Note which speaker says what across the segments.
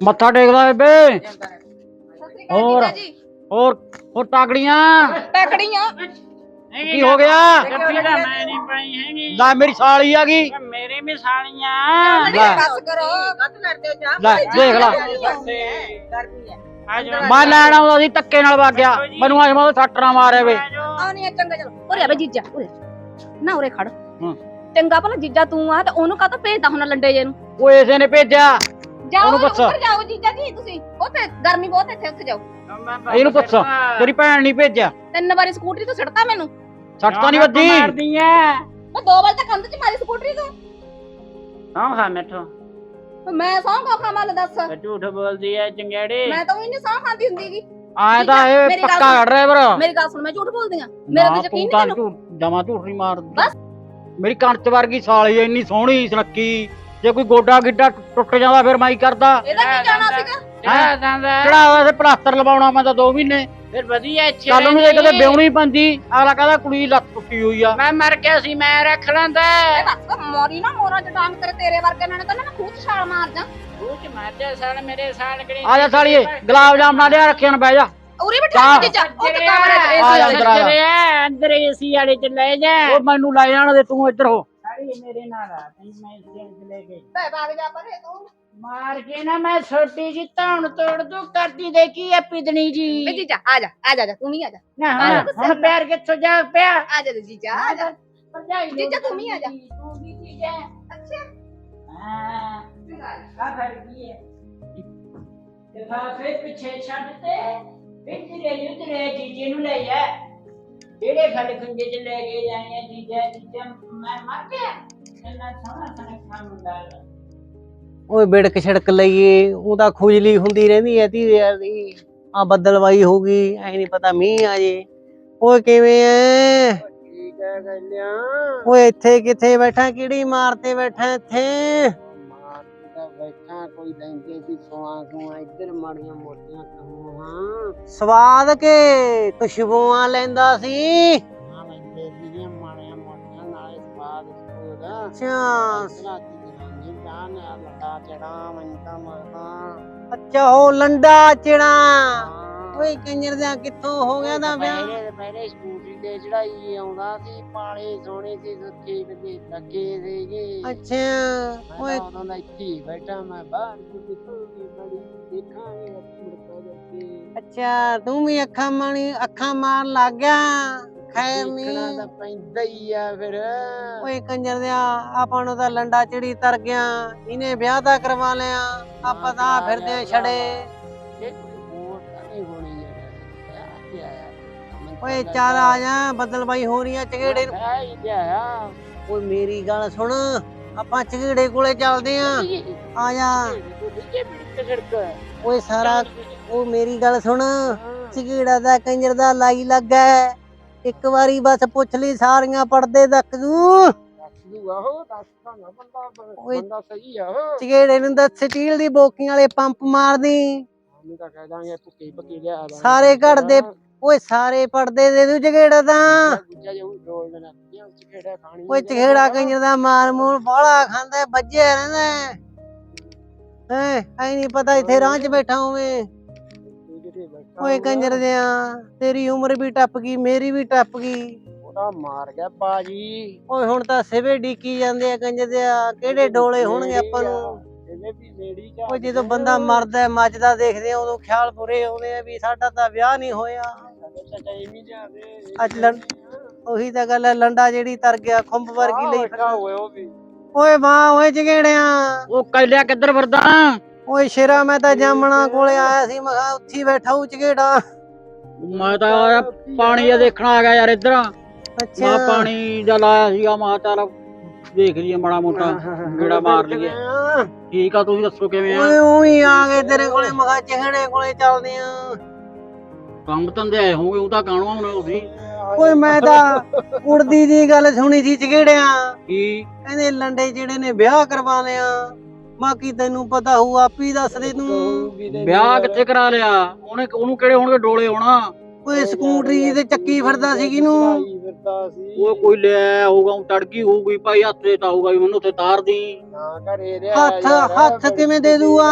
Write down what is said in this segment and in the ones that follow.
Speaker 1: ਮੱਥਾ ਟੇਕਦਾ ਬੇਬੇ ਹੋਰ। ਹੋਰ ਹੋਰ ਤਾਗੜੀਆਂ
Speaker 2: ਟਕੜੀਆਂ
Speaker 1: ਕੀ ਹੋ ਗਿਆ?
Speaker 3: ਤਾਂ ਮੈਂ ਨਹੀਂ ਪਾਈ ਹੈਗੀ।
Speaker 1: ਲੈ ਮੇਰੀ ਸਾਲੀ ਆ ਗਈ।
Speaker 3: ਮੇਰੇ ਵੀ ਸਾਲੀਆਂ।
Speaker 1: ਲੈ।
Speaker 2: ਬਸ ਕਰੋ। ਗੱਤ ਲੜਦੇ ਜਾ।
Speaker 1: ਲੈ ਦੇਖ ਲਾ।
Speaker 2: ਗਰਮੀ ਹੈ
Speaker 1: ਮੈਂ ਲੈਣ ਆਉਂਦਾ ਸੀ ਧੱਕੇ ਨਾਲ ਵਗ ਗਿਆ। ਮੈਨੂੰ ਅੱਜ ਮੈਂ ਸੱਟਣਾ ਮਾਰਿਆ ਵੇ।
Speaker 2: ਆਉਣੀ ਹੈ ਚੰਗਾ ਚਲੋ। ਉਰੇ ਆ ਬੇ ਜੀਜਾ ਉਰੇ। ਨਾ ਉਰੇ ਖੜ।
Speaker 1: ਹਾਂ।
Speaker 2: ਚੰਗਾ ਭਲਾ ਜੀਜਾ ਤੂੰ ਆ ਤੇ ਉਹਨੂੰ ਕਾਹਤੋਂ ਭੇਜਦਾ ਹੁਣ ਲੰਡੇ ਜੇ ਨੂੰ?
Speaker 1: ਉਹ ਇਸੇ ਨੇ ਭੇਜਿਆ।
Speaker 2: ਜਾਓ
Speaker 1: ਉਹਨੂੰ ਪੁੱਛ।
Speaker 2: ਉੱਪਰ ਜਾਓ ਜੀਜਾ ਜੀ ਤੁਸੀਂ। ਉੱਥੇ ਗਰਮੀ ਬਹੁਤ ਹੈ ਇੱਥੇ ਉੱਥੇ ਜਾਓ।
Speaker 3: ਬਸ
Speaker 1: ਇਹਨੂੰ ਪੁੱਛ। ਤੇਰੀ ਭੈਣ ਨਹੀਂ ਭੇਜਿਆ।
Speaker 2: ਤਿੰਨ ਵਾਰੀ ਸਕੂਟਰੀ ਤੋਂ ਛੱਡਤਾ ਮੈਨੂੰ।
Speaker 1: ਤਾਂ ਨਹੀਂ ਵੱਜੀ।
Speaker 3: ਮਾਰਦੀ ਐ।
Speaker 2: ਮੈਂ ਦੋ ਵਾਰ ਤਾਂ ਕੰਧ 'ਚ ਮਾਰੀ ਸਕੂਟਰੀ ਤੋਂ।
Speaker 3: ਹਾਂ ਹਾਂ ਮੈਥੋਂ।
Speaker 2: ਮੈਂ ਸੌਂ ਕੋ ਖਾਵਾਂ ਲੈ ਦੱਸ।
Speaker 3: ਤੇ ਝੂਠ ਬੋਲਦੀ ਐ ਚੰਗੇੜੀ।
Speaker 2: ਮੈਂ ਤਾਂ ਉਹੀ ਨਹੀਂ ਸੌਂ ਖਾਂਦੀ ਹੁੰਦੀ ਗੀ।
Speaker 1: ਆਏ ਤਾਂ ਇਹ
Speaker 2: ਮੇਰੀ ਗੱਲ
Speaker 1: ਪੱਕਾ ਡਰਾਈਵਰ
Speaker 2: ਮੇਰੀ ਗੱਲ ਸੁਣ ਮੈਂ ਝੂਠ ਬੋਲਦੀ ਆ। ਮੇਰੇ ਤੇ ਯਕੀਨ ਨਹੀਂ ਤੈਨੂੰ
Speaker 1: ਜਮਾ ਝੂਠ ਨਹੀਂ ਮਾਰਦਾ। ਮੇਰੀ ਕਣਚ ਵਰਗੀ ਸਾਲੀ ਇੰਨੀ ਸੋਹਣੀ ਸੁਨੱਖੀ। ਜੇ ਕੋਈ ਗੋਡਾ ਗਿੱਡਾ ਟੁੱਟ ਜਾਂਦਾ ਫਿਰ ਮੈਂ ਹੀ ਕਰਦਾ।
Speaker 2: ਇਹਦਾ ਕੀ ਜਾਣਾ ਸੀਗਾ?
Speaker 3: ਚੜਾ ਜਾਂਦਾ।
Speaker 1: ਚੜਾਵਾ ਤੇ ਪਲਾਸਟਰ ਲਵਾਉਣਾ ਮੈਂ ਤਾਂ 2 ਮਹੀਨੇ।
Speaker 3: ਫਿਰ ਵਧੀਆ ਇੱਥੇ
Speaker 1: ਕੱਲ ਨੂੰ ਜੇ
Speaker 3: ਰਹਿੰਦੀ।
Speaker 1: ਕਦੇ ਵਿਆਹਣੀ ਪੈਂਦੀ ਅਗਲਾ ਕਹਿੰਦਾ ਕੁੜੀ ਦੀ ਲੱਤ ਟੁੱਟੀ ਹੋਈ ਆ।
Speaker 3: ਮੈਂ ਮਰ ਗਿਆ ਸੀ ਮੈਂ ਰੱਖ ਲੈਂਦਾ।
Speaker 2: ਇਹ ਬਸ ਮੋਰੀ ਨਾ ਮੋਰਾ ਚ ਡਾਂਗ ਤੇਰੇ ਤੇਰੇ ਵਰਗੇ ਨਾਲ ਤਾਂ ਨਾ ਮੈਂ ਖੂਹ 'ਚ ਛਾਲ ਮਾਰ ਜਾ।
Speaker 3: ਤੂੰ ਚ ਮਰ ਜਾ ਸਾਲ ਮੇਰੇ ਸਾਲ ਕਿਹੜੀ
Speaker 1: ਆ ਜਾ ਸਾਲੀਏ ਗੁਲਾਬ ਜਾਮਣਾ ਲਿਆ ਰੱਖਿਆ ਨਾ ਬਹਿ ਜਾ।
Speaker 2: ਉਰੇ ਬਿਠਾ। ਕੇ ਜਾ ਉਹ ਤੇ ਕਮਰੇ 'ਚ
Speaker 1: ਆ
Speaker 2: ਏਸੀ
Speaker 1: ਜਾ ਅੰਦਰ ਆ ਜਾ।
Speaker 3: ਜਾ ਅੰਦਰ ਏਸੀ ਵਾਲੇ ਚ ਲੈ ਜਾ।
Speaker 1: ਉਹ ਮੈਨੂੰ ਲੈ ਜਾਣ ਦੇ ਤੂੰ ਇੱਧਰ ਹੋ।
Speaker 3: ਨਾਲ ਆ ਤੈਨੂੰ ਮੈਂ ਏਸੀ ਵਾਲੇ ਚ ਲੈ ਗਈ।
Speaker 2: ਤੇ ਬਾਗ ਜਾ ਪਰੇ ਤੂੰ।
Speaker 3: ਮਾਰ ਕੇ ਨਾ ਮੈਂ ਛੋਟੀ ਜੀ ਧੌਣ ਤੋੜ ਦੂ ਕਰਦੀ ਦੇਖੀ ਐ ਪਿਦਣੀ ਜੀ।
Speaker 2: ਵੇ ਜੀਜਾ ਆ ਜਾ ਆ ਜਾ ਜਾ ਤੂੰ ਵੀ ਆ ਜਾ।
Speaker 3: ਨਾ
Speaker 2: ਜਾ।
Speaker 3: ਹੁਣ ਹੁਣ ਪੈਰ ਕਿੱਥੋਂ ਜਾ ਪਿਆ?
Speaker 2: ਆ ਜਾ ਜੀਜਾ ਆ ਜਾ।
Speaker 3: ਭਰਜਾਈ
Speaker 2: ਜੀਜਾ ਤੂੰ ਵੀ ਆ ਜਾ।
Speaker 3: ਤੂੰ ਵੀ ਜੀ ਜਾ
Speaker 2: ਅੱਛਾ।
Speaker 3: ਹਾਂ। ਆ ਫੜ ਗਈ ਹੈ ਲਿਫਾਫੇ ਪਿੱਛੇ ਛੱਡ ਤੇ ਵਿਚਰੇ ਉਤਰੇ ਜੀਜੇ ਨੂੰ ਲੈ ਜਾ ਜਿਹੜੇ ਫਲ ਖੰਗੇ ਚ ਲੈ ਕੇ ਜਾਣੇ ਆ ਜੀਜਾ ਜੀਜਾ। ਮੈਂ ਮਰ ਗਿਆ। ਇੰਨਾ ਸੋਹਣਾ ਸੁਨੱਖਾ ਮੁੰਡਾ ਹੈ।
Speaker 4: ਓਏ ਬਿੜਕ ਛੜਕ ਲਈਏ ਉਹਦਾ ਖੁਜਲੀ ਹੁੰਦੀ ਰਹਿੰਦੀ ਐ ਧੀਰੇ ਯਾਰ ਦੀ। ਆ ਬੱਦਲਵਾਈ ਹੋ ਗਈ ਐ ਨਹੀਂ ਪਤਾ ਮੀਂਹ ਆ ਜੇ। ਓਏ ਕਿਵੇਂ ਐ?
Speaker 3: ਠੀਕ ਹੈ ਗੱਲਿਆ
Speaker 4: ਓਏ ਇੱਥੇ ਕਿੱਥੇ ਬੈਠਾ ਕਿਹੜੀ ਮਾਰ ਤੇ ਬੈਠਾ ਇੱਥੇ?
Speaker 3: ਮਾਰ ਦਾ ਬੈਠਾ ਕੋਈ ਲੈਂਦੇ ਸੀ ਸੋਆ ਸੋਆ ਇੱਧਰ ਮਾੜੀਆਂ ਮੋਟੀਆਂ
Speaker 4: ਸਵਾਦ ਕੇ ਖੁਸ਼ਬੂਆਂ ਲੈਂਦਾ ਸੀ।
Speaker 3: ਸਕੂਲ
Speaker 4: ਅੱਛਾ
Speaker 3: ਜਨਾਨੀ ਜਾਨ ਲੱਗਾ ਚੜਾ ਮੰਤਾ ਮਰਦਾ
Speaker 4: ਅੱਛਾ ਹੋ। ਲੰਡਾ ਚਿੜਾ ਓਏ ਕੰਜਰ ਦਾ ਕਿੱਥੋਂ ਹੋ ਗਿਆ ਦਾ ਵਿਆਹ?
Speaker 3: ਮੇਰੇ ਮੇਰੇ ਸਕੂਟਰੀ ਤੇ ਚੜਾਈ ਆਉਂਦਾ ਸੀ ਪਾਲੇ ਸੋਹਣੇ ਸੀ ਸੁੱਖੀ ਤੇ ਲੱਗੇ ਸੀਗੇ
Speaker 4: ਅੱਛਾ।
Speaker 3: ਮੈਂ
Speaker 4: ਓਏ।
Speaker 3: ਤਾਂ ਉਦੋਂ ਦਾ ਇੱਥੇ ਹੀ ਬੈਠਾ ਮੈਂ ਬਾਹਰ ਬੜੀ ਦੇਖਾਂਗੇ
Speaker 4: ਅੱਛਾ ਤੂੰ ਵੀ ਅੱਖਾਂ ਮਾਣੀ ਅੱਖਾਂ ਮਾਰ ਲੱਗ ਗਿਆ।
Speaker 3: ਦੇਖਣਾ ਤਾਂ ਪੈਂਦਾ ਹੀ ਆ ਫਿਰ।
Speaker 4: ਓਏ ਕੰਜਰ ਦਿਆ ਆਪਾਂ ਨੂੰ ਤਾਂ ਲੰਡਾ ਚਿੜੀ ਤਰ ਗਿਆ ਇਹਨੇ ਵਿਆਹ ਤਾਂ ਕਰਵਾ ਲਿਆ ਆਪਾਂ ਤਾਂ ਫਿਰਦੇ ਆਂ ਛੜੇ।
Speaker 3: ਇਹ ਕੋਈ ਹੋਰ ਤਾਂ ਨਹੀਂ ਹੋਣੀ ਯਾਰ ਕੀ ਆਇਆ
Speaker 4: ਓਏ ਚੱਲ ਆ ਜਾ ਬੱਦਲਬਾਈ ਹੋ ਰਹੀ ਆ ਚਗੇੜੇ ਨੂੰ।
Speaker 3: ਹੈ ਹੀ
Speaker 4: ਓਏ ਮੇਰੀ ਗੱਲ ਸੁਣ ਆਪਾਂ ਚਗੇੜੇ ਕੋਲੇ ਚੱਲਦੇ ਆਂ ਆ ਜਾ। ਓਏ ਸਾਰਾ ਉਹ ਮੇਰੀ ਗੱਲ ਸੁਣ ਚਗੇੜਾ ਦਾ ਕੰਜਰ ਦਾ ਲਾਈ ਲੱਗਾ ਹੈ। ਇੱਕ ਵਾਰੀ ਬਸ ਪੁੱਛ ਲਈ ਸਾਰੀਆਂ ਪੜਦੇ ਤੱਕ ਨੂੰ ਓਏ।
Speaker 3: ਬੰਦਾ ਸਹੀ ਆ ਉਹ।
Speaker 4: ਚਗੇੜੇ ਨੂੰ ਤਾਂ ਸਟੀਲ ਦੀ ਬੋਕੀ ਵਾਲੇ ਪੰਪ ਮਾਰਦੀ।
Speaker 3: ਨਹੀਂ ਤਾਂ ਕਹਿ ਦਾਂਗੇ ਭੁੱਕੀ ਭੁੱਕੀ ਲਿਆ ਦਾਂਗੇ।
Speaker 4: ਸਾਰੇ ਘਰ ਦੇ ਓਏ ਸਾਰੇ ਪੜਦੇ ਦੇ ਦੂ ਚਗੇੜਾ ਤਾਂ।
Speaker 3: ਡੋਲ ਦੇਣਾ ਖਾਣੀ
Speaker 4: ਓਏ ਚਗੇੜਾ ਕੰਜਰ ਦਾ ਮਾਰ ਮੂਰ ਬਾਲਾ ਖਾਂਦਾ ਵੱਜਿਆ ਰਹਿੰਦਾ। ਹੈ ਐ ਨਹੀਂ ਪਤਾ ਇੱਥੇ ਰਾਹ 'ਚ ਬੈਠਾ ਹੋਵੇਂ। ਓਏ ਕੰਜਰ ਦਿਆਂ ਤੇਰੀ ਉਮਰ ਵੀ ਟੱਪ ਗਈ ਮੇਰੀ ਵੀ ਟੱਪ ਗਈ।
Speaker 3: ਉਹਦਾ ਮਾਰ ਗਿਆ ਬਾਜੀ
Speaker 4: ਓਏ ਹੁਣ ਤਾਂ ਸਿਵੇ ਡੀਕੀ ਜਾਂਦੇ ਆ ਕੰਜਰ ਦਿਆਂ ਕਿਹੜੇ ਡੋਲੇ ਹੋਣਗੇ ਆਪਾਂ ਨੂੰ?
Speaker 3: ਇਹਨੇ ਵੀ ਨੇੜੀ ਜਾ
Speaker 4: ਓਏ ਜਦੋਂ ਬੰਦਾ ਮਰਦਾ ਹੈ, ਮੱਚਦਾ ਦੇਖਦੇ ਆ ਉਦੋਂ ਖਿਆਲ ਪੂਰੇ ਆਉਂਦੇ ਆ ਵੀ ਸਾਡਾ ਤਾਂ ਵਿਆਹ ਨਹੀਂ ਹੋਇਆ।
Speaker 3: ਟਾਈਮ ਹੀ ਜਾਵੇ
Speaker 4: ਅੱਜ ਲੰ- ਉਹੀ ਤਾਂ ਗੱਲ ਹੈ ਲੰਡਾ ਜਿਹੜੀ ਤਰ ਗਿਆ ਖੁੰਭ ਵਰਗੀ ਲਈ
Speaker 3: ਹੋਏ ਉਹ ਵੀ।
Speaker 4: ਓਏ ਵਾਹ ਓਏ ਚਗੇੜਿਆਂ
Speaker 1: ਉਹ ਕੈਲਿਆ ਕਿੱਧਰ ਫਿਰਦਾ?
Speaker 4: ਓਏ ਸ਼ੇਰਾ ਮੈਂ ਤਾਂ ਜਾਮਣਾ ਕੋਲੇ ਆਇਆ ਸੀ ਮੈਂ ਕਿਹਾ ਉੱਥੇ ਹੀ ਬੈਠਾ ਹੂੰ ਚਗੇੜਾ
Speaker 1: ਮੈਂ ਤਾਂ ਆਇਆ ਪਾਣੀ ਜਿਹਾ ਦੇਖਣ ਆ ਗਿਆ ਯਾਰ ਇੱਧਰ।
Speaker 4: ਅੱਛਾ।
Speaker 1: ਮੈਂ ਪਾਣੀ ਦਾ ਲਾਇਆ ਸੀਗਾ ਮੈਂ ਕਿਹਾ ਚੱਲ ਦੇਖ ਲਈਏ ਮਾੜਾ ਮੋਟਾ ਗੇੜਾ ਮਾਰ ਲਈਏ। ਠੀਕ ਆ ਤੁਸੀਂ ਦੱਸੋ ਕਿਵੇਂ ਆ?
Speaker 4: ਓਏ ਉਹੀ ਆ ਗਏ ਤੇਰੇ ਕੋਲੇ ਮੈਂ ਕਿਹਾ ਚਿਹੜੇ ਕੋਲੇ ਚੱਲਦੇ ਆ।
Speaker 1: ਕੰਮ ਧੰਦੇ ਆਏ ਹੋਗੇ ਉਹ ਤਾਂ ਕਾਣਵਾ ਹੁਣ ਤੁਸੀਂ?
Speaker 4: ਓਏ ਮੈਂ ਤਾਂ ਉੜਦੀ ਦੀ ਗੱਲ ਸੁਣੀ ਸੀ ਚਗੇੜਿਆਂ
Speaker 1: ਕੀ?
Speaker 4: ਕਹਿੰਦੇ ਲੰਡੇ ਜਿਹੜੇ ਨੇ ਵਿਆਹ ਕਰਵਾ ਲਿਆ। ਬਾਕੀ ਤੈਨੂੰ ਪਤਾ ਹੋਊ ਆਪੀ ਦੱਸ ਦੇ ਤੂੰ।
Speaker 1: ਵਿਆਹ ਕਿੱਥੇ ਕਰਾ ਲਿਆ? ਉਹਨੇ ਉਹਨੂੰ ਕਿਹੜੇ ਹੋਣਗੇ ਡੋਲੇ ਹੋਣਾ?
Speaker 4: ਓਏ ਸਕੂਟਰੀ ਤੇ ਚੱਕੀ ਫਿਰਦਾ ਸੀ ਕਿਨੂੰ
Speaker 3: ਫਿਰਦਾ ਸੀ।
Speaker 1: ਉਹ ਕੋਈ ਲਿਆ ਹੋਊਗਾ ਉਹ ਤੜਕੀ ਹੋਊਗੀ ਭਾਈ ਹੱਥੇ ਤਾਂ ਹੋਊਗਾ ਵੀ ਮੈਨੂੰ ਉੱਥੇ ਤਾਰ ਦੀ
Speaker 3: ਨਾ ਘਰੇ ਰਿਹਾ
Speaker 4: ਹੱਥ- ਹੱਥ ਕਿਵੇਂ ਦੇ ਦੂਆ?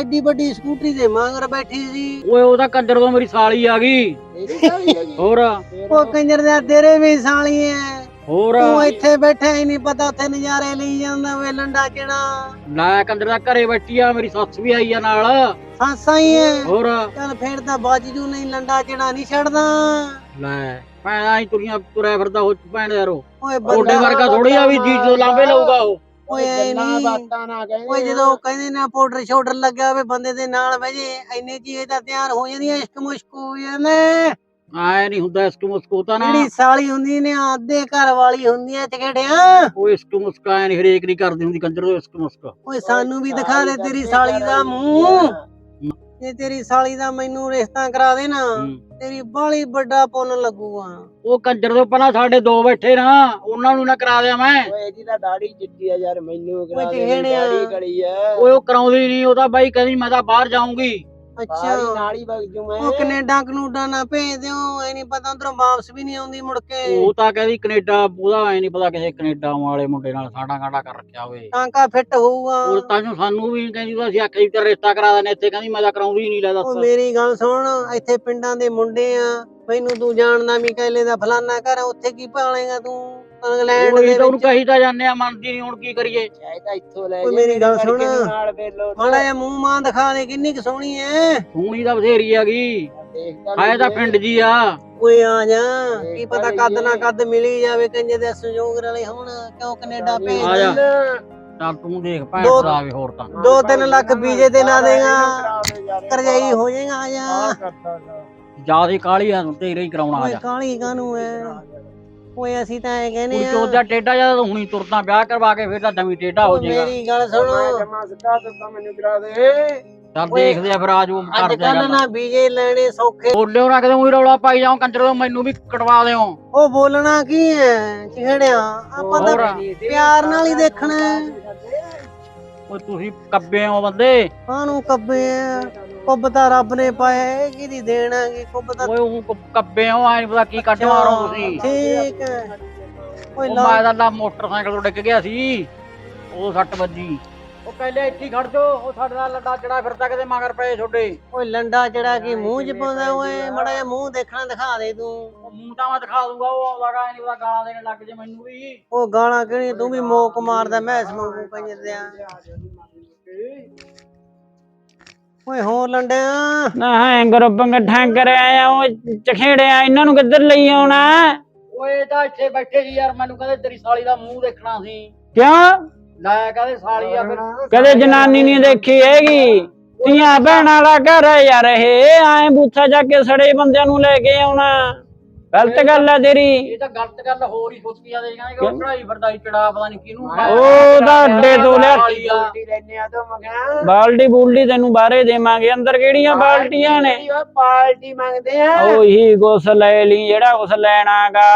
Speaker 4: ਐਡੀ ਵੱਡੀ ਸਕੂਟਰੀ ਦੇ ਮਗਰ ਬੈਠੀ ਸੀ।
Speaker 1: ਓਏ ਉਹਦਾ ਕੰਜਰ ਤੋਂ ਮੇਰੀ ਸਾਲੀ ਆ ਗਈ। ਹੋਰ?
Speaker 4: ਉਹ ਕੰਜਰ ਦੇ ਤੇਰੇ ਵੀ ਸਾਲੀ ਐ
Speaker 1: ਹੋਰ?
Speaker 4: ਤੂੰ ਇੱਥੇ ਬੈਠਾ ਹੀ ਨਹੀਂ ਪਤਾ ਉੱਥੇ ਨਜ਼ਾਰੇ ਲਈ ਜਾਂਦਾ ਵੇ ਲੰਡਾ ਕਿਹੜਾ।
Speaker 1: ਲੈ ਕੰਜਰ ਦਾ ਘਰੇ ਬੈਠੀ ਆ ਮੇਰੀ ਸੱਸ ਵੀ ਆਈ ਆ ਨਾਲ।
Speaker 4: ਸਾਸਾਂ ਹੀ ਐ?
Speaker 1: ਹੋਰ?
Speaker 4: ਚੱਲ ਫੇਰ ਤਾਂ ਬਾਜ ਜੂ ਨਹੀਂ ਲੰਡਾ ਕਿਹੜਾ ਨਹੀਂ ਛੱਡਦਾ।
Speaker 1: ਲੈ ਭੈਣਾ ਹੀ ਤੁਰੀਆਂ ਤੁਰਿਆ ਫਿਰਦਾ ਹੋ ਭੈਣ ਯਾਰੋ।
Speaker 4: ਓਏ
Speaker 1: ਤੁਹਾਡੇ
Speaker 4: ਬੰਦਾ
Speaker 1: ਵਰਗਾ ਥੋੜੀ ਆ ਵੀ ਜੀ ਜੋ ਲਾਂਬੇ ਲਊਗਾ ਉਹ।
Speaker 4: ਓਏ ਐ ਨਹੀਂ ਓਏ ਜਦੋਂ ਕਹਿੰਦੇ ਨਾ ਪਾਊਡਰ ਸ਼ਾਊਡਰ ਲੱਗਿਆ ਹੋਵੇ ਬੰਦੇ ਦੇ ਨਾਲ ਬਹਿ ਜੇ ਇੰਨੇ ਜੀ ਇਹ ਤਾਂ ਤਿਆਰ ਹੋ ਜਾਂਦੀਆਂ ਇਸ਼ਕ ਮੁਸ਼ਕ ਹੋ ਜਾਂਦੇ।
Speaker 1: ਆਏ ਨਹੀਂ ਹੁੰਦਾ ਇਸਕ ਮੁਸਕੋ ਤਾਂ ਨਾ।
Speaker 4: ਜਿਹੜੀ ਸਾਲੀ ਹੁੰਦੀ ਨੇ ਆਦੇ ਘਰ ਵਾਲੀ ਹੁੰਦੀ ਐ ਚਗੜਿਆ
Speaker 1: ਉਹ ਇਸਕ ਮੁਸਕਾ ਐ ਨਹੀਂ ਹਰੇਕ ਨਹੀਂ ਕਰਦੀ ਹੁੰਦੀ ਕੰਜਰ ਤੋਂ ਇਸਕ ਮੁਸਕਾ
Speaker 4: ਓਏ ਸਾਨੂੰ ਵੀ ਦਿਖਾ ਦੇ ਤੇਰੀ ਸਾਲੀ ਦਾ ਮੂੰਹ। ਜੇ ਤੇਰੀ ਸਾਲੀ ਦਾ ਮੈਨੂੰ ਰਿਸ਼ਤਾ ਕਰਾ ਦੇ ਨਾ ਤੇਰੀ ਬਾਲੀ ਵੱਡਾ ਪੁੰਨ ਲੱਗੂਗਾ।
Speaker 1: ਉਹ ਕੰਜਰ ਤੋਂ ਪਹਿਲਾਂ ਸਾਡੇ ਦੋ ਬੈਠੇ ਨਾ ਉਹਨਾਂ ਨੂੰ ਨਾ ਕਰਾ ਦਿਆਂ ਮੈਂ।
Speaker 3: ਓਏ ਇਹਦੀ ਤਾਂ ਦਾੜੀ ਚਿੱਟੀ ਆ ਯਾਰ ਮੈਨੂੰ
Speaker 4: ਓਏ ਚਿਹੜਿਆ
Speaker 3: ਕੜੀ ਆ।
Speaker 1: ਓਏ ਉਹ ਕਰਾਉਂਦੀ ਨਹੀਂ ਉਹ ਤਾਂ ਬਾਈ ਕਹਿੰਦੀ ਮੈਂ ਤਾਂ ਬਾਹਰ ਜਾਊਂਗੀ।
Speaker 4: ਅੱਛਾ।
Speaker 3: ਨਾਲ ਹੀ ਵਗ ਜੂ ਮੈਂ।
Speaker 4: ਉਹ ਕੈਨੇਡਾ ਕਨੂਡਾ ਨਾ ਭੇਜ ਦਿਓ ਐ ਨਹੀਂ ਪਤਾ ਉਧਰੋਂ ਵਾਪਸ ਵੀ ਨਹੀਂ ਆਉਂਦੀ ਮੁੜ ਕੇ।
Speaker 1: ਉਹ ਤਾਂ ਕਹਿੰਦੀ ਕੈਨੇਡਾ ਉਹਦਾ ਐ ਨਹੀਂ ਪਤਾ ਕਿਸੇ ਕੈਨੇਡਾ ਵਾਲੇ ਮੁੰਡੇ ਨਾਲ ਸਾਡਾ ਕਾਂਡਾ ਕਰ ਰੱਖਿਆ ਹੋਵੇ।
Speaker 4: ਟਾਂਕਾ ਫਿੱਟ ਹੋਊਗਾ।
Speaker 1: ਉਹ ਤਾਂ ਜੋ ਸਾਨੂੰ ਵੀ ਕਹਿੰਦੀ ਉਹ ਅਸੀਂ ਆਖਿਆ ਸੀ ਤੇ ਰਿਸ਼ਤਾ ਕਰਾ ਦਿੰਦੇ ਇੱਥੇ ਕਹਿੰਦੀ ਮੈਂ ਤਾਂ ਕਰਾਉਂਦੀ ਹੀ ਨਹੀਂ ਲੈ
Speaker 4: ਉਹ
Speaker 1: ਦੱਸ
Speaker 4: ਮੇਰੀ ਗੱਲ ਸੁਣ ਇੱਥੇ ਪਿੰਡਾਂ ਦੇ ਮੁੰਡੇ ਆ ਮੈਨੂੰ ਤੂੰ ਜਾਣਦਾ ਵੀ ਕਹਿਲੇ ਦਾ ਫਲਾਨਾ ਘਰ ਆ, ਉੱਥੇ ਕੀ ਭਾਲੇਗਾ ਤੂੰ? ਇੰਗਲੈਂਡ
Speaker 1: ਉਹੀ
Speaker 4: ਦੇ
Speaker 1: ਤਾਂ ਉਹਨੂੰ
Speaker 4: ਵਿੱਚ
Speaker 1: ਕਹੀ ਤਾਂ ਜਾਂਦੇ ਆ ਮੰਨਦੀ ਨਹੀਂ ਹੁਣ ਕੀ ਕਰੀਏ।
Speaker 3: ਚਾਹੇ ਤਾਂ ਇੱਥੋਂ ਲੈ
Speaker 4: ਓਏ
Speaker 3: ਜੇ,
Speaker 4: ਮੇਰੀ ਗੱਲ
Speaker 3: ਮੇਰੇ
Speaker 4: ਸੁਣ।
Speaker 3: ਵਰਗੇ ਨੂੰ ਨਾਲ ਵੇਲੋ
Speaker 4: ਮਾੜਾ ਜਿਹਾ ਮੂੰਹ ਮਾਂ ਦਿਖਾ ਦੇ ਕਿੰਨੀ ਕੁ ਸੋਹਣੀ ਐ।
Speaker 1: ਸੋਹਣੀ ਤਾਂ ਬਥੇਰੀ ਹੈਗੀ।
Speaker 3: ਦੇਖਦਾ
Speaker 1: ਆਏ ਤਾਂ ਪਿੰਡ ਜੀ ਆ।
Speaker 4: ਓਏ ਆ ਜਾ ਕੀ ਪਤਾ ਕੱਦ ਨਾ ਕੱਦ ਮਿਲੀ ਜਾਵੇ ਕੰਜੇ ਦੇ ਸੰਯੋਗ ਰਲੇ ਹੁਣ ਕਿਉਂ ਕੈਨੇਡਾ ਭੇਜ
Speaker 1: ਆ ਜਾ।
Speaker 4: ਦਿੰਦਾ।
Speaker 1: ਚੱਲ ਤੂੰ ਦੇਖ ਭੈਣ
Speaker 4: ਦੋ-
Speaker 1: ਭਰਾ ਵੀ ਹੋਰ ਤਾਂ।
Speaker 4: ਦੋ ਤਿੰਨ ਲੱਖ ਵੀਜ਼ੇ ਤੇ ਲਾ ਦੇਗਾ। ਕਰਜਾਈ ਹੋ ਜਾਏਗਾ ਆ ਜਾ।
Speaker 1: ਜਿਆਦੀ ਕਾਲੀ ਆ ਤੇਰੇ ਹੀ ਕਰਾਉਣਾ ਆ
Speaker 4: ਓਏ
Speaker 1: ਜਾ।
Speaker 4: ਕਾਲੀ ਕਾਨੂੰ ਐ? ਓਏ ਅਸੀਂ ਤਾਂ ਐ ਕਹਿੰਦੇ ਆ।
Speaker 1: ਚੋਦਾ ਟੇਡਾ ਜਾਂ ਤਾਂ ਹੁਣੀ ਤੁਰਦਾ ਵਿਆਹ ਕਰਵਾ ਕੇ ਫਿਰ ਤਾਂ ਦਮੀ ਟੇਡਾ ਹੋ ਜਾਏਗਾ।
Speaker 4: ਮੇਰੀ ਗੱਲ ਸੁਣ।
Speaker 3: ਜਮਾ ਸਿੱਧਾ ਸਿੱਧਾ ਮੈਨੂੰ ਕਰਾ ਦੇ।
Speaker 1: ਚੱਲ ਦੇਖਦੇ ਆ ਫਿਰ ਆ ਜੋ
Speaker 4: ਅੱਜ
Speaker 1: ਕਰਦੇ ਆ
Speaker 4: ਕੱਲ ਨਾ ਵੀਜ਼ੇ ਲੈਣੇ ਸੌਖੇ।
Speaker 1: ਬੋਲਿਓ ਨਾ ਕਿਤੇ ਉਹੀ ਰੌਲਾ ਪਾਈ ਜਾਓ ਕੰਜਰ ਤੋਂ ਮੈਨੂੰ ਵੀ ਕਟਵਾ ਦਿਓ।
Speaker 4: ਉਹ ਬੋਲਣਾ ਕੀ ਐ ਚਿਹੜਿਆ? ਆਪਾਂ ਤਾਂ। ਪਿਆਰ ਨਾਲ ਹੀ ਦੇਖਣਾ। ਹੈ।
Speaker 1: ਓਏ ਤੁਸੀਂ ਕੱਬੇ ਹੋ ਬੰਦੇ।
Speaker 4: ਕਾਹਨੂੰ ਕੱਬੇ ਆ? ਕੁੱਬ ਤਾਂ ਰੱਬ ਨੇ ਪਾਇਆ ਇਹ ਕਿਹਦੀ ਦੇਣ ਹੈਗੀ ਕੁੱਬ ਤਾਂ
Speaker 1: ਓਏ ਉਹ ਕ- ਕੱਬੇ ਹੋ ਨੀ ਪਤਾ ਕੀ ਕੱਢ ਮਾਰੋ ਤੁਸੀਂ।
Speaker 4: ਠੀਕ ਹੈ। ਓਏ
Speaker 1: ਉਹ
Speaker 4: ਲਾ
Speaker 1: ਮੈਂ ਤਾਂ ਲਾ ਮੋਟਰਸਾਈਕਲ ਤੋਂ ਡਿੱਗ ਗਿਆ ਸੀ ਉਹ ਸੱਟ ਵੱਜੀ। ਉਹ ਪਹਿਲੇ ਇੱਥੇ ਹੀ ਖੜ ਜੋ ਉਹ ਸਾਡੇ ਨਾਲ ਲੱਡਾ ਚੜਾ ਫਿਰਦਾ ਕਿਤੇ ਮਗਰ ਪਏ ਤੁਹਾਡੇ।
Speaker 4: ਓਏ ਲੰਡਾ ਜਿਹੜਾ ਕੀ ਮੂੰਹ ਚ ਪਾਉਂਦਾ ਓਏ ਮੜਾ ਜਿਹਾ ਮੂੰਹ ਦੇਖਣਾ ਦਿਖਾ ਦੇ ਤੂੰ।
Speaker 1: ਉਹ ਮੂੰਹ ਤਾਂ ਮੈਂ ਦਿਖਾ ਦੂੰਗਾ ਉਹ ਆਉਂਦਾ ਗਾ ਨਹੀਂ ਪਤਾ ਗਾਲਾਂ ਦੇਣ ਲੱਗ ਜੇ ਮੈਨੂੰ ਵੀ।
Speaker 4: ਉਹ ਗਾਲਾਂ ਕਿਹੜੀ ਤੂੰ ਵੀ ਮੋਕ ਮਾਰਦਾ ਮੈਂ ਇਸ ਮੰਗੂ ਕੰਜਰਿਆ ਓਏ ਹੋ ਲੰਡਿਆ।
Speaker 5: ਨਾ ਹੈ ਗਰੁੱਪ ਇਕੱਠਾ ਕਰਿਆ ਆ ਉਹ ਚਖੇੜਿਆ ਇਹਨਾਂ ਨੂੰ ਕਿੱਧਰ ਲਈ ਆਉਣਾ?
Speaker 1: ਓਏ ਇਹ ਤਾਂ ਇੱਥੇ ਬੈਠੇ ਸੀ ਯਾਰ ਮੈਨੂੰ ਕਹਿੰਦੇ ਤੇਰੀ ਸਾਲੀ ਦਾ ਮੂੰਹ ਦੇਖਣਾ ਸੀ।
Speaker 5: ਕਿਉਂ?
Speaker 1: ਲੈ ਕਹਿੰਦੇ ਸਾਲੀ ਆ ਫਿਰ।
Speaker 5: ਕਦੇ ਜਨਾਨੀ ਨਹੀਂ ਦੇਖੀ ਹੈਗੀ। ਧੀਆਂ ਭੈਣਾਂ ਵਾਲਾ ਘਰ ਹੈ ਯਾਰ ਇਹ ਐ ਬੂਥਾ ਜਾ ਕੇ ਸੜੇ ਬੰਦਿਆਂ ਨੂੰ ਲੈ ਕੇ ਆਉਣਾ। ਗਲਤ ਗੱਲ ਹੈ ਤੇਰੀ।
Speaker 1: ਇਹ ਤਾਂ ਗਲਤ ਗੱਲ ਹੋਰ ਹੀ ਸੋਚੀ ਜਾਂਦੇ ਕਹਿੰਦੇ ਕਿ ਉਹ ਚੜਾਈ ਫਿਰਦਾ ਸੀ ਚੜਾ ਪਤਾ ਨਹੀਂ ਕਿਹਨੂੰ
Speaker 5: ਉਹ ਤਾਂ ਅੱਡੇ ਤੋਂ ਲਿਆ
Speaker 1: ਆ।
Speaker 3: ਆ ਮਗਾ
Speaker 5: ਬਾਲਟੀ ਬੂਲਟੀ ਤੈਨੂੰ ਬਾਹਰੇ ਦੇਵਾਂਗੇ ਅੰਦਰ ਕਿਹੜੀਆਂ ਬਾਲਟੀਆਂ ਨੇ?
Speaker 3: ਪਾਰਟੀ ਮੰਗਦੇ ਆ।
Speaker 5: ਉਹੀ ਕੁਛ ਲੈ ਲਈ ਜਿਹੜਾ ਕੁਛ ਲੈਣਾਗਾ।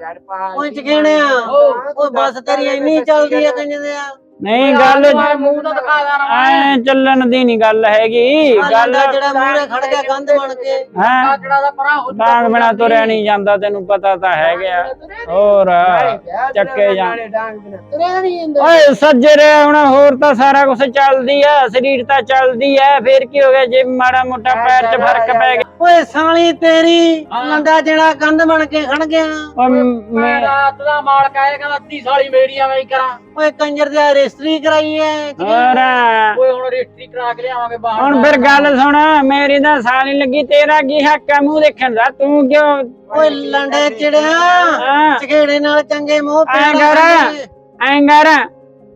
Speaker 3: ਯਾਰ
Speaker 4: ਓਏ ਚਖੇੜਿਆ ਓਏ ਬਸ ਤੇਰੀ ਇੰਨੀ ਚੱਲਦੀ ਆ ਕੰਜਰਿਆ
Speaker 5: ਨਹੀਂ ਗੱਲ
Speaker 1: ਮੂੰਹ ਤਾਂ ਦਿਖਾ ਦੇਣਾ
Speaker 5: ਐ ਚੱਲਣ ਦੀ ਨਹੀਂ ਗੱਲ ਹੈਗੀ।
Speaker 4: ਆ
Speaker 5: ਗੱਲ
Speaker 4: ਜਿਹੜਾ ਮੂਹਰੇ ਖੜ ਗਿਆ ਕੰਧ ਬਣ ਕੇ।
Speaker 5: ਹੈ?
Speaker 1: ਚੜਾ ਦਾ ਪਰਾਂ ਹੋ
Speaker 5: ਡਾਂਗ ਬਿਨਾ ਤੁਰਿਆ ਨਹੀਂ ਜਾਂਦਾ ਤੈਨੂੰ ਪਤਾ ਤਾਂ ਹੈਗਾ। ਹੋਰ ਚੱਕੇ ਜਾਂ
Speaker 3: ਡਾਂਗ ਬਿਨਾ ਤੁਰਿਆ ਨਹੀਂ ਜਾਂਦਾ।
Speaker 5: ਓਏ ਸੱਜਰੇ ਹੁਣ ਹੋਰ ਤਾਂ ਸਾਰਾ ਕੁਝ ਚੱਲਦੀ ਆ ਸਰੀਰ ਤਾਂ ਚੱਲਦੀ ਐ ਫੇਰ ਕੀ ਹੋ ਗਿਆ ਜੇ ਮਾੜਾ ਮੋਟਾ ਪੈਰ 'ਚ ਫ਼ਰਕ ਪੈ ਗਿਆ।
Speaker 4: ਓਏ ਸਾਲੀ ਤੇਰੀ ਲੰਡਾ ਜਿਹੜਾ ਕੰਧ ਬਣ ਕੇ ਖੜ ਗਿਆ।
Speaker 5: ਓ
Speaker 1: ਮੈਂ ਰਾਤ ਦਾ ਮਾਲਕ ਆਏ ਕਹਿੰਦਾ ਅੱਧੀ ਸਾਲੀ ਮੇਰੀ ਆ ਮੈਂ ਕੀ ਕਰਾਂ।
Speaker 4: ਓਏ ਕੰਜਰ ਦੇ ਰਜਿਸਟਰੀ ਕਰਾਈ
Speaker 5: ਹੋਰ।
Speaker 1: ਓਏ ਹੁਣ ਰਜਿਸਟਰੀ ਕਰਾ ਕੇ ਲਿਆਵਾਂਗੇ ਬਾਹਰ
Speaker 5: ਹੁਣ ਫਿਰ ਗੱਲ ਸੁਣ ਮੇਰੀ ਤਾਂ ਸਾਲੀ ਲੱਗੀ ਤੇਰਾ ਕੀ ਹੱਕ ਆ ਮੂੰਹ ਦੇਖਣ ਦਾ? ਤੂੰ ਕਿਉਂ?
Speaker 4: ਓਏ ਲੰਡੇ ਚਿੜਿਆ
Speaker 5: ਹਾਂ।
Speaker 4: ਚਖੇੜੇ ਨਾਲ ਚੰਗੇ ਮੂੰਹ
Speaker 5: ਐਂ
Speaker 4: ਪਿਆਰ
Speaker 5: ਕਰ। ਐਂ ਕਰ।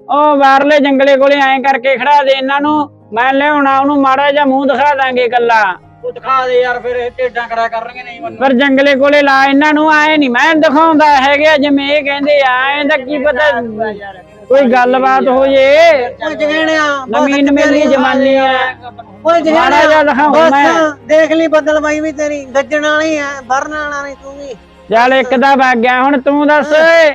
Speaker 5: ਉਹ ਬਾਹਰਲੇ ਜੰਗਲੇ ਕੋਲੇ ਐਂ ਕਰਕੇ ਖੜਾ ਦੇ ਇਹਨਾਂ ਨੂੰ। ਮੈਂ ਲਿਆਉਣਾ ਉਹਨੂੰ ਮਾੜਾ ਜਿਹਾ ਮੂੰਹ ਦਿਖਾ ਦਾਂਗੇ ਕੱਲਾ
Speaker 1: ਉਹ ਦਿਖਾ ਦੇ ਯਾਰ ਫਿਰ ਇਹ ਢੇਡਾਂ ਕਰਾ ਕਰਨਗੇ ਨਹੀਂ ਮੈਨੂੰ।
Speaker 5: ਪਰ ਜੰਗਲੇ ਕੋਲੇ ਲਾ ਇਹਨਾਂ ਨੂੰ ਆਏ ਨਹੀਂ ਮੈਂ ਦਿਖਾਉਂਦਾ ਹੈਗਾ ਜਿਵੇਂ ਇਹ ਕਹਿੰਦੇ ਆ ਐਂ ਦਾ ਕੀ ਪਤਾ। ਕੋਈ ਗੱਲਬਾਤ ਹੋ ਜੇ।
Speaker 4: ਓਏ ਚਖੇੜਿਆ
Speaker 5: ਨਵੀਨ ਮੇਰੀ ਜਮਾਨੀ ਆ
Speaker 4: ਓਏ
Speaker 5: ਮਾੜਾ ਜਿਹਾ ਦਿਖਾਉਂ
Speaker 4: ਬਸ
Speaker 5: ਮੈਂ।
Speaker 4: ਦੇਖ ਲਈ ਬੱਦਲ ਬਾਈ ਵੀ ਤੇਰੀ ਗੱਜਣ ਵਾਲੀ ਐ ਵਰਨ ਵਾਲਾ ਨਹੀਂ ਤੂੰ ਵੀ।
Speaker 5: ਚੱਲ ਇੱਕ ਦਾ ਵਗ ਗਿਆ ਹੁਣ ਤੂੰ ਦੱਸ। ਓਏ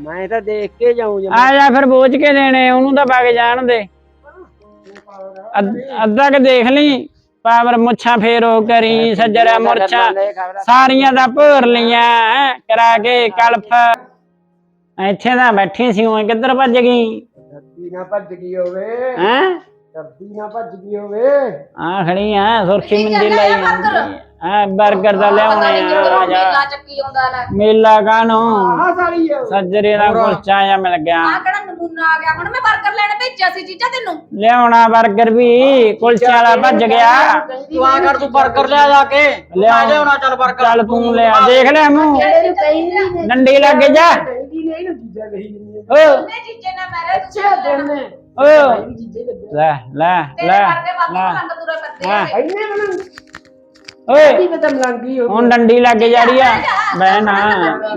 Speaker 3: ਮੈਂ ਤਾਂ ਦੇਖ ਕੇ ਜਾਉਂ ਜਮਾ।
Speaker 5: ਆ ਜਾ ਫਿਰ ਬੋਝ ਕੇ ਦੇਣੇ ਉਹਨੂੰ ਤਾਂ ਵਗ ਜਾਣ ਦੇ। ਅੱਧ- ਅੱਧਾ ਕਿ ਦੇਖ ਲਈ। ਪਾਵਰ ਮੁੱਛਾਂ ਫੇਰੋ ਕਰੀ ਸੱਜਰਾ ਮੁਰਛਾਂ। ਸਾਰੀਆਂ ਦਾ ਭੋਰ ਲੀਆਂ ਹੈਂ, ਕਰਾ ਕੇ ਕਲਫ ਇੱਥੇ ਤਾਂ ਬੈਠੀ ਸੀ ਉਹ ਕਿੱਧਰ ਭੱਜ ਗਈ?
Speaker 3: ਧਰਤੀ ਨਾ ਭੱਜ ਗਈ ਹੋਵੇ।
Speaker 5: ਹੈ?
Speaker 3: ਕਰਦੀ ਨਾ ਭੱਜ ਗਈ ਹੋਵੇ।
Speaker 5: ਆ ਖੜੀ ਆ ਸੁਰਖੀ ਮੰਦੀ ਲਾਈ
Speaker 2: ਹੈ ਐ
Speaker 5: 버ਗਰ ਦਾ ਲਿਆਉਣੇ ਆ
Speaker 2: ਮੇਲਾ ਚੱਕੀ ਆਉਂਦਾ ਲੈ
Speaker 5: ਮੇਲਾ ਕਾਨੂੰ
Speaker 3: ਆਹ ਸਾਲੀ ਆ।
Speaker 5: ਸੱਜਰੇ ਦਾ ਕੁਲਚਾ ਜਾਂ ਮਿਲ ਗਿਆ।
Speaker 2: ਆ ਕਿਹੜਾ ਨਮੂਨਾ ਆ ਗਿਆ? ਹੁਣ ਮੈਂ 버ਗਰ ਲੈਣ ਭੇਜਿਆ ਸੀ ਜੀਜਾ ਤੈਨੂੰ।
Speaker 5: ਲਿਆਉਣਾ 버ਗਰ ਵੀ ਕੁਲਚੇ ਵਾਲਾ ਭੱਜ ਗਿਆ।
Speaker 1: ਤੂੰ ਆ ਕਰ ਤੂੰ 버ਗਰ ਲਿਆ ਜਾ ਕੇ।
Speaker 5: ਲਿਆ
Speaker 1: ਲਿਆਉਣਾ ਚੱਲ 버ਗਰ
Speaker 5: ਚੱਲ ਤੂੰ ਲਿਆ ਦੇਖ ਲੈ ਮੂੰਹ। ਜਿਹੜੇ ਨੂੰ ਕਹੀ ਨਹੀਂ ਡੰਡੀ ਲੱਗ ਜਾ।
Speaker 3: ਕਹਿੰਦੀ ਨਹੀਂ ਇਹਨੂੰ ਜੀਜਾ ਕਹੀ ਜਾਂਦੀ
Speaker 5: ਓਏ।
Speaker 2: ਉਹਨੇ ਜੀਜੇ ਨਾਲ ਮਾਰਿਆ ਤੂੰ
Speaker 3: ਅੱਛਾ ਦਿਨ ਨੇ।
Speaker 5: ਓਏ।
Speaker 3: ਭਾਈ ਵੀ ਜੀਜੇ ਲੱਗਿਆ
Speaker 5: ਲੈ ਲੈ
Speaker 2: ਤੇਰੇ
Speaker 5: ਲੈ
Speaker 2: ਵਰਗੇ ਵਾਧੂ
Speaker 5: ਲੈ।
Speaker 2: ਰੰਗ ਤੁਰੇ ਫਿਰਦੇ ਆ।
Speaker 3: ਇੰਨੇ ਮੈਨੂੰ।
Speaker 5: ਓਏ।
Speaker 3: ਕੀ
Speaker 5: ਹੁਣ ਡੰਡੀ ਲੱਗ ਜਾ ਰਹੀ ਆ। ਬਹਿਣਾ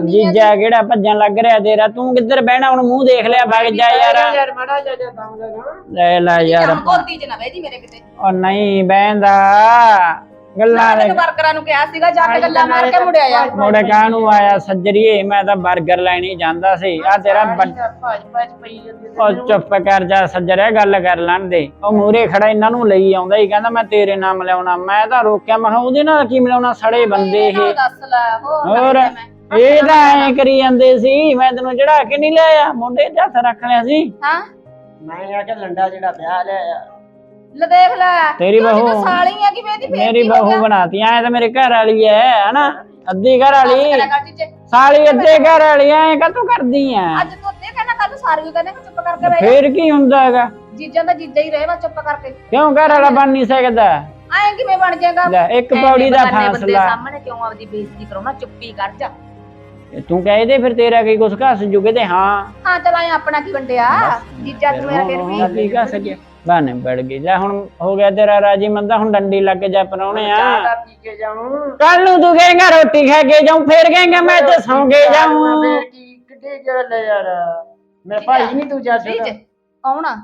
Speaker 5: ਜੀਜਾ ਕਿਹੜਾ ਭੱਜਣ ਲੱਗ ਰਿਹਾ ਤੇਰਾ? ਤੂੰ ਕਿੱਧਰ ਬਹਿਣਾ? ਹੁਣ ਮੂੰਹ ਦੇਖ ਲਿਆ ਵਗ ਜਾ ਯਾਰ।
Speaker 3: ਮਾੜਾ ਦਮ
Speaker 5: ਲੈ ਲੈ ਯਾਰ।
Speaker 2: ਗੋਦੀ ਚ ਨਾ ਬਹਿ ਜੀ ਮੇਰੇ ਕਿਤੇ।
Speaker 5: ਉਹ ਨਹੀਂ ਬਹਿੰਦਾ ਗੱਲਾਂ
Speaker 2: ਤੈਨੂੰ ਵਰਕਰਾਂ ਨੂੰ ਕਿਹਾ ਸੀਗਾ ਜਾ ਕੇ ਗੱਲਾਂ ਮਾਰ ਕੇ ਮੁੜਿਆ ਆ
Speaker 5: ਮੋੜੇ ਕਾਹਨੂੰ ਆਇਆ ਸੱਜਰੀਏ ਮੈਂ ਤਾਂ 버ਗਰ ਲੈਣ ਹੀ ਜਾਂਦਾ ਸੀ। ਆ ਤੇਰਾ ਵੱਡ-
Speaker 3: ਭੱਜ ਭੱਜ ਪਈ ਜਾਂਦੀ
Speaker 5: ਉਹ ਚੁੱਪ ਕਰ ਜਾ ਸੱਜਰਿਆ ਗੱਲ ਕਰ ਲੈਣ ਦੇ। ਉਹ ਮੂਰੇ ਖੜਾ ਇਹਨਾਂ ਨੂੰ ਲਈ ਆਉਂਦਾ ਹੀ ਕਹਿੰਦਾ ਮੈਂ ਤੇਰੇ ਨਾਲ ਮਿਲਾਉਣਾ। ਮੈਂ ਤਾਂ ਰੋਕਿਆ ਮੈਂ ਕਿਹਾ ਉਹਦੇ ਨਾਲ ਕੀ ਮਿਲਾਉਣਾ? ਸੜੇ ਬੰਦੇ ਇਹ
Speaker 2: ਇਹਨੂੰ ਦੱਸ ਲੈ ਹੋਰ।
Speaker 5: ਇਹ ਤਾਂ ਐ ਕਰੀ। ਜਾਂਦੇ ਸੀ ਮੈਂ ਤੈਨੂੰ ਚੜਾ ਕੇ ਨਹੀਂ ਲਿਆਇਆ। ਮੁੰਡੇ ਤੇ ਹੱਥ ਰੱਖ ਲਿਆ ਸੀ।
Speaker 2: ਹਾਂ?
Speaker 3: ਮੈਂ ਆ ਕੇ ਲੰਡਾ ਜਿਹੜਾ ਵਿਆਹ ਲਿਆ
Speaker 2: ਲੈ ਦੇਖ ਲੈ
Speaker 5: ਤੇਰੀ
Speaker 2: ਤੂੰ ਜਦੋਂ
Speaker 5: ਬਹੂ-
Speaker 2: ਸਾਲੀ ਆ ਕਿ ਮੇਰੀ
Speaker 5: ਮੇਰੀ ਬਹੂ ਬਣਾਤੀ ਐ ਤਾਂ ਮੇਰੇ ਘਰ ਵਾਲੀ ਐ ਹਨਾ? ਅੱਧੀ ਘਰ ਵਾਲੀ ਸਾਲੀ ਅੱਧੇ ਘਰ ਵਾਲੀ ਐ ਕਾਤੋਂ ਕਰਦੀ ਐ?
Speaker 2: ਅੱਜ ਤੂੰ ਅੱਧੇ ਕਹਿੰਦਾ ਕੱਲ ਸਾਰੀ ਨੂੰ ਕਹਿੰਦਾ ਚੁੱਪ ਕਰਕੇ ਬਹਿ ਜਾ।
Speaker 5: ਫੇਰ ਕੀ ਹੁੰਦਾ ਹੈਗਾ?
Speaker 2: ਜੀਜਾਂ ਦਾ ਜੀਜਾ ਹੀ ਰਹੇ ਵਾ ਚੁੱਪ ਕਰਕੇ।
Speaker 5: ਕਿਉਂ ਘਰ ਵਾਲਾ ਬਣ ਨਹੀਂ ਸਕਦਾ?
Speaker 2: ਐਂ ਕਿਵੇਂ ਬਣ ਜਾਏਗਾ?
Speaker 5: ਲੈ ਇੱਕ
Speaker 2: ਐਵੇਂ
Speaker 5: ਪੌੜੀ ਦਾ
Speaker 2: ਬਗਾਨੇ ਬੰਦੇ
Speaker 5: ਫਾਸਲਾ।
Speaker 2: ਸਾਹਮਣੇ ਕਿਉਂ ਆਪਦੀ ਬੇਇੱਜ਼ਤੀ ਕਰਾਉਣਾ ਚੁੱਪੀ ਕਰ ਜਾ।
Speaker 5: ਤੂੰ ਕਹਿ ਦੇ ਫਿਰ ਤੇਰਾ ਕੀ ਕੁਛ ਘਸ ਜੁਗੇ ਤੇ ਹਾਂ।
Speaker 2: ਹਾਂ ਚਲ ਆਏ ਆਪਣਾ ਕੀ ਵੰਡਿਆ? ਜੀਜਾ ਤੂੰ ਮੇਰਾ ਫਿਰ ਵੀ
Speaker 5: ਕੀ ਘਸ ਗਿਆ? ਬਾਨੇ ਬੜ ਗਈ ਲੈ ਹੁਣ ਹੋ ਗਿਆ ਤੇਰਾ ਰਾਜੀ ਮੰਦਾ ਹੁਣ ਡੰਡੀ ਲੱਗ ਜਾ ਪਰਾਉਣੇ ਆ।
Speaker 3: ਚਾਹ ਦਾ ਪੀ ਕੇ ਜਾਉਂ
Speaker 5: ਕੱਲ ਨੂੰ ਤੂੰ ਕਹੇਗਾ ਰੋਟੀ ਖਾ ਕੇ ਜਾਉਂ ਫੇਰ ਕਹੇਗਾ ਮੈਂ ਤੇ ਸੌਂ ਕੇ ਜਾਉਂ
Speaker 3: ਫੇਰ ਕੀ ਕਿੱਡੇ ਗੱਲ ਹੈ ਯਾਰ। ਮੇਰੇ ਭਾਈ ਨਹੀਂ ਤੂੰ ਜਾ
Speaker 2: ਵੀਜ
Speaker 3: ਸਕਦਾ
Speaker 2: ਕੌਣ ਆ